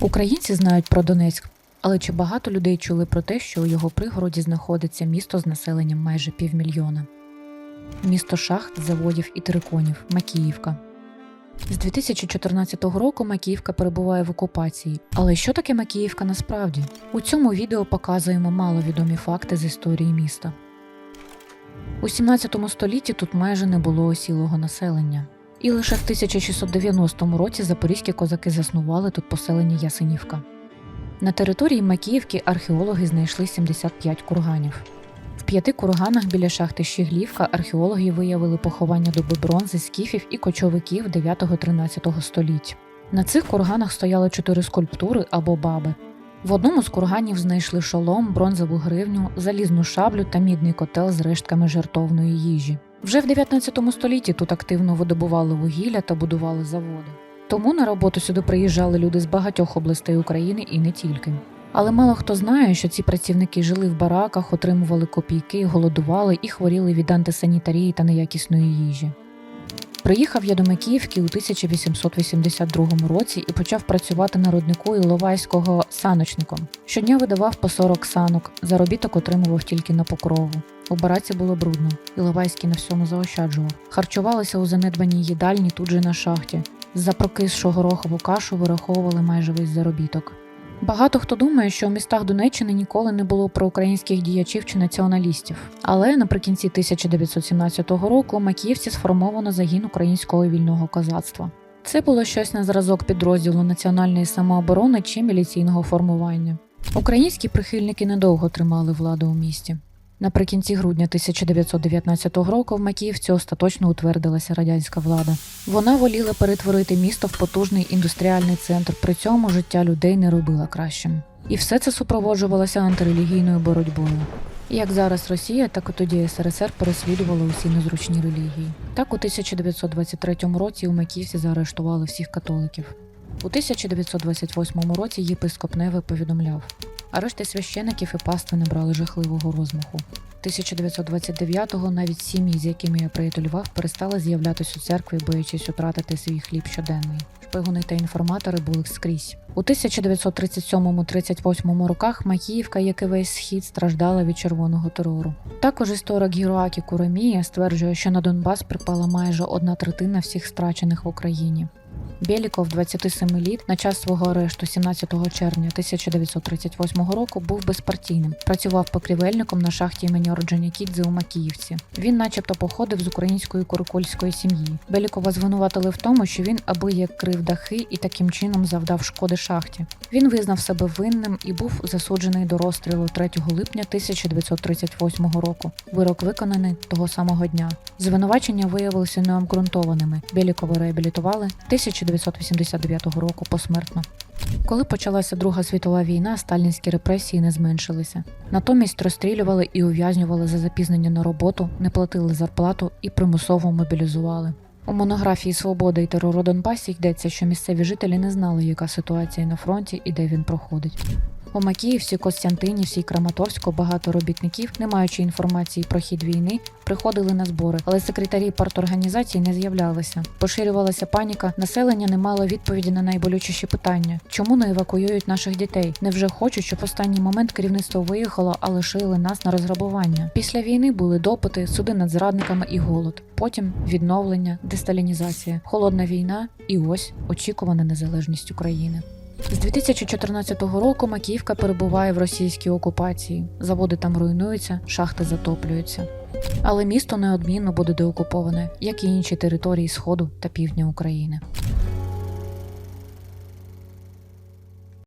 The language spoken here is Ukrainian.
Українці знають про Донецьк, але чи багато людей чули про те, що у його пригороді знаходиться місто з населенням майже півмільйона? Місто шахт, заводів і териконів Макіївка. З 2014 року Макіївка перебуває в окупації. Але що таке Макіївка насправді? У цьому відео показуємо маловідомі факти з історії міста. У 17 столітті тут майже не було осілого населення. І лише в 1690 році запорізькі козаки заснували тут поселення Ясенівка. На території Макіївки археологи знайшли 75 курганів. В п'яти курганах біля шахти Щіглівка археологи виявили поховання доби бронзи, скіфів і кочовиків 9-13 століть. На цих курганах стояли чотири скульптури або баби. В одному з курганів знайшли шолом, бронзову гривню, залізну шаблю та мідний котел з рештками жертовної їжі. Вже в 19 столітті тут активно видобували вугілля та будували заводи. Тому на роботу сюди приїжджали люди з багатьох областей України і не тільки. Але мало хто знає, що ці працівники жили в бараках, отримували копійки, голодували і хворіли від антисанітарії та неякісної їжі. Приїхав я до Макіївки у 1882 році і почав працювати на руднику Іловайського саночником. Щодня видавав по 40 санок, заробіток отримував тільки на покрову. Бараці було брудно, Іловайський на всьому заощаджував. Харчувалися у занедбаній їдальні тут же на шахті. За прокисшу горохову кашу вираховували майже весь заробіток. Багато хто думає, що у містах Донеччини ніколи не було проукраїнських діячів чи націоналістів. Але наприкінці 1917 року Макіївці сформовано загін українського вільного козацтва. Це було щось на зразок підрозділу національної самооборони чи міліційного формування. Українські прихильники недовго тримали владу у місті. Наприкінці грудня 1919 року в Макіївці остаточно утвердилася радянська влада. Вона воліла перетворити місто в потужний індустріальний центр, при цьому життя людей не робила кращим. І все це супроводжувалося антирелігійною боротьбою. Як зараз Росія, так і тоді СРСР переслідувала усі незручні релігії. Так у 1923 році у Макіївці заарештували всіх католиків. У 1928 році єпископ Неве повідомляв: арешти священиків і пастви набрали жахливого розмаху. 1929-го навіть сім'ї, з якими я приятелював, перестали з'являтися у церкві, боячись втратити свій хліб щоденний. Шпигуни та інформатори були скрізь. У 1937-38 роках Макіївка, як і весь схід, страждала від червоного терору. Також історик Гіроакі Куремія стверджує, що на Донбас припала майже одна третина всіх страчених в Україні. Бєліков, 27 літ, на час свого арешту 17 червня 1938 року був безпартійним. Працював покрівельником на шахті імені Орджонікідзе у Макіївці. Він, начебто, походив з української куркульської сім'ї. Белікова звинуватили в тому, що він аби як крив дахи і таким чином завдав шкоди шахті. Він визнав себе винним і був засуджений до розстрілу 3 липня 1938 року. Вирок виконаний того самого дня. Звинувачення виявилися необґрунтованими. Белікова реабілітували 1989 року посмертно. Коли почалася Друга світова війна, сталінські репресії не зменшилися. Натомість розстрілювали і ув'язнювали за запізнення на роботу, не платили зарплату і примусово мобілізували. У монографії Свобода і терор Донбасі йдеться, що місцеві жителі не знали, яка ситуація на фронті і де він проходить. У Макіївці, Костянтинівці і Краматорську багато робітників, не маючи інформації про хід війни, приходили на збори, але секретарі парторганізацій не з'являлися. Поширювалася паніка, населення не мало відповіді на найболючіші питання: чому не евакуюють наших дітей? Невже хочуть, щоб в останній момент керівництво виїхало, а лишили нас на розграбування? Після війни були допити, суди над зрадниками і голод. Потім відновлення, десталінізація, холодна війна і ось очікувана незалежність України. З 2014 року Макіївка перебуває в російській окупації. Заводи там руйнуються, шахти затоплюються. Але місто неодмінно буде деокуповане, як і інші території Сходу та півдня України.